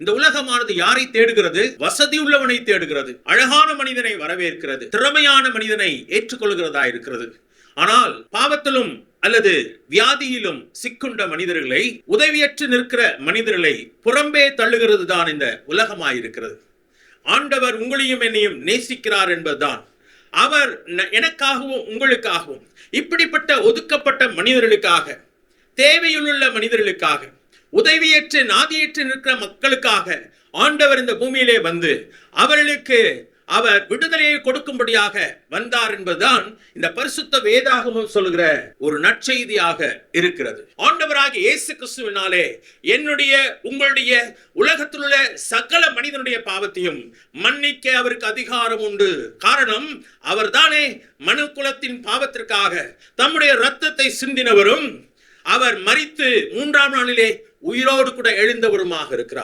இந்த உலகமானது யாரை தேடுகிறது? வசதி உள்ளவனை தேடுகிறது. அழகான மனிதனை வரவேற்கிறது. திறமையான மனிதனை ஏற்றுக்கொள்கிறதா இருக்கிறது. ஆனால் பாவத்திலும் அல்லது வியாதியிலும் சிக்குண்ட மனிதர்களை உதவியற்று நிற்கிற மனிதர்களை புறம்பே தள்ளுகிறது தான் இந்த உலகமாயிருக்கிறது. ஆண்டவர் உங்களையும் என்னையும் நேசிக்கிறார் என்பதுதான். அவர் எனக்காகவும் உங்களுக்காகவும் இப்படிப்பட்ட ஒதுக்கப்பட்ட மனிதர்களுக்காக தேவையுள்ள மனிதர்களுக்காக உதவியற்று நாதியற்று நிற்கிற மக்களுக்காக ஆண்டவர் இந்த பூமியிலே வந்து அவர்களுக்கு அவர் விடுதலையை கொடுக்கும்படியாக வந்தார் என்பதுதான் இந்த பரிசுத்த வேதாகமம் சொல்கிற ஒரு நற்செய்தியாக இருக்கிறது. ஆண்டவராக இயேசு கிறிஸ்துவினாலே என்னுடைய உங்களுடைய உலகத்தில் உள்ள சகல மனிதனுடைய பாவத்தையும் மன்னிக்க அவருக்கு அதிகாரம் உண்டு. காரணம் அவர்தானே மனு குலத்தின் பாவத்திற்காக தம்முடைய இரத்தத்தை சிந்தினவரும் அவர் மறித்து மூன்றாம் நாளிலே உயிரோடு கூட எழுந்தவருமாக இருக்கிறார்.